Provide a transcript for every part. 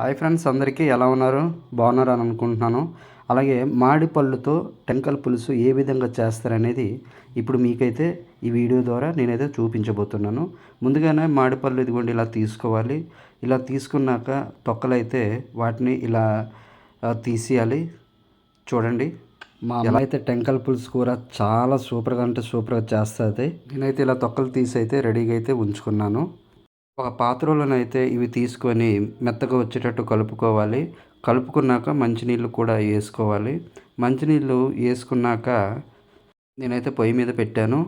Hi friends అందరికీ ఎలా ఉన్నారు? బాగున్నారు అని అనుకుంటున్నాను. అలాగే మాడి పళ్ళుతో టెంకల పులుసు ఏ విధంగా చేస్తారనేది ఇప్పుడు మీకైతే ఈ వీడియో ద్వారా నేనైతే చూపించబోతున్నాను. ముందుగానే మాడిపళ్ళు ఇదిగోండి ఇలా తీసుకోవాలి. ఇలా తీసుకున్నాక తొక్కలైతే వాటిని ఇలా తీసేయాలి. చూడండి. మా అమ్మ అయితే టెంకల్ పులుసు కూర చాలా సూపర్గా అంటే సూపర్గా చేస్తుంది. నేనైతే ఇలా తొక్కలు తీసి అయితే రెడీగా అయితే ఉంచుకున్నాను. ఒక పాత్రలోనైతే ఇవి తీసుకొని మెత్తగా వచ్చేటట్టు కలుపుకోవాలి. కలుపుకున్నాక మంచినీళ్ళు కూడా వేసుకోవాలి. మంచినీళ్ళు వేసుకున్నాక నేనైతే పొయ్యి మీద పెట్టాను.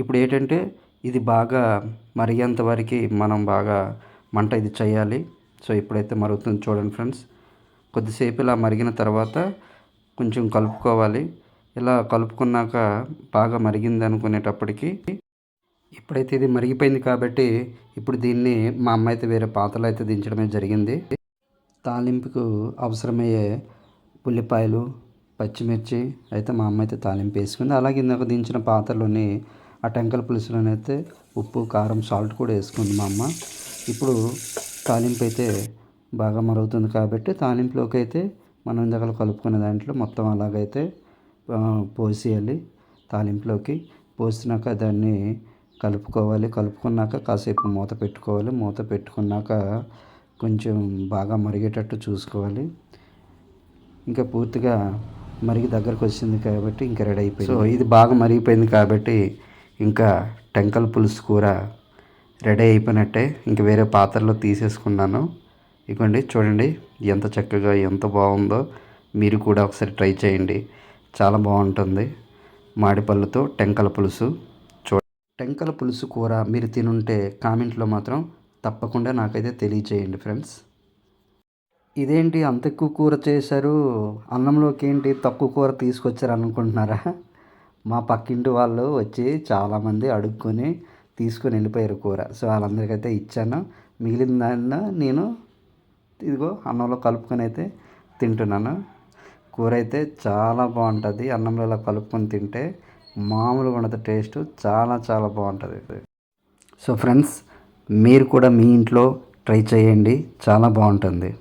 ఇప్పుడు ఏంటంటే ఇది బాగా మరిగేంత వరకు మనం బాగా మంట ఇది చేయాలి. సో ఇప్పుడైతే మరుగుతుంది చూడండి ఫ్రెండ్స్. కొద్దిసేపు ఇలా మరిగిన తర్వాత కొంచెం కలుపుకోవాలి. ఇలా కలుపుకున్నాక బాగా మరిగింది అనుకునేటప్పటికి ఇప్పుడైతే ఇది మరిగిపోయింది కాబట్టి ఇప్పుడు దీన్ని మా అమ్మ అయితే వేరే పాత్రలో అయితే దించడమే జరిగింది. తాలింపుకు అవసరమయ్యే ఉల్లిపాయలు పచ్చిమిర్చి అయితే మా అమ్మ అయితే తాలింపు వేసుకుంది. అలాగే ఇందాక దించిన పాత్రలోని ఆ టెంకల పులుసులోని అయితే ఉప్పు కారం సాల్ట్ కూడా వేసుకుంది మా అమ్మ. ఇప్పుడు తాలింపు అయితే బాగా మరుగుతుంది కాబట్టి తాలింపులోకి అయితే మనం ఇందాక కలుపుకునే దాంట్లో మొత్తం అలాగైతే పోసేయాలి తాలింపులోకి. పోసినాక దాన్ని కలుపుకోవాలి. కలుపుకున్నాక కాసేపు మూత పెట్టుకోవాలి. మూత పెట్టుకున్నాక కొంచెం బాగా మరిగేటట్టు చూసుకోవాలి. ఇంకా పూర్తిగా మరిగి దగ్గరకు వచ్చింది కాబట్టి ఇంకా రెడీ అయిపోయింది. సో ఇది బాగా మరిగిపోయింది కాబట్టి ఇంకా టెంకల్ పులుసు కూర రెడీ అయిపోయినట్టే. ఇంక వేరే పాత్రలో తీసేసుకున్నాను. ఇవ్వండి చూడండి ఎంత చక్కగా ఎంత బాగుందో మీరు కూడా ఒకసారి ట్రై చేయండి. చాలా బాగుంటుంది. మాడిపళ్ళతో టెంకల పులుసు. టెంకల పులుసు కూర మీరు తినుంటే కామెంట్లో మాత్రం తప్పకుండా నాకైతే తెలియచేయండి ఫ్రెండ్స్. ఇదేంటి అంత ఎక్కువ కూర చేశారు? అన్నంలోకి ఏంటి తక్కువ కూర తీసుకొచ్చారు అనుకుంటున్నారా మా పక్కింటి వాళ్ళు వచ్చి చాలామంది అడుక్కొని తీసుకొని వెళ్ళిపోయారు కూర. సో వాళ్ళందరికైతే ఇచ్చాను. మిగిలిన దాన్ని నేను ఇదిగో అన్నంలో కలుపుకొని అయితే తింటున్నాను. కూర అయితే చాలా బాగుంటుంది. అన్నంలో ఇలా కలుపుకొని తింటే మామూలుగా ఉండదు టేస్ట్ చాలా చాలా బాగుంటుంది. సో ఫ్రెండ్స్ మీరు కూడా మీ ఇంట్లో ట్రై చేయండి. చాలా బాగుంటుంది.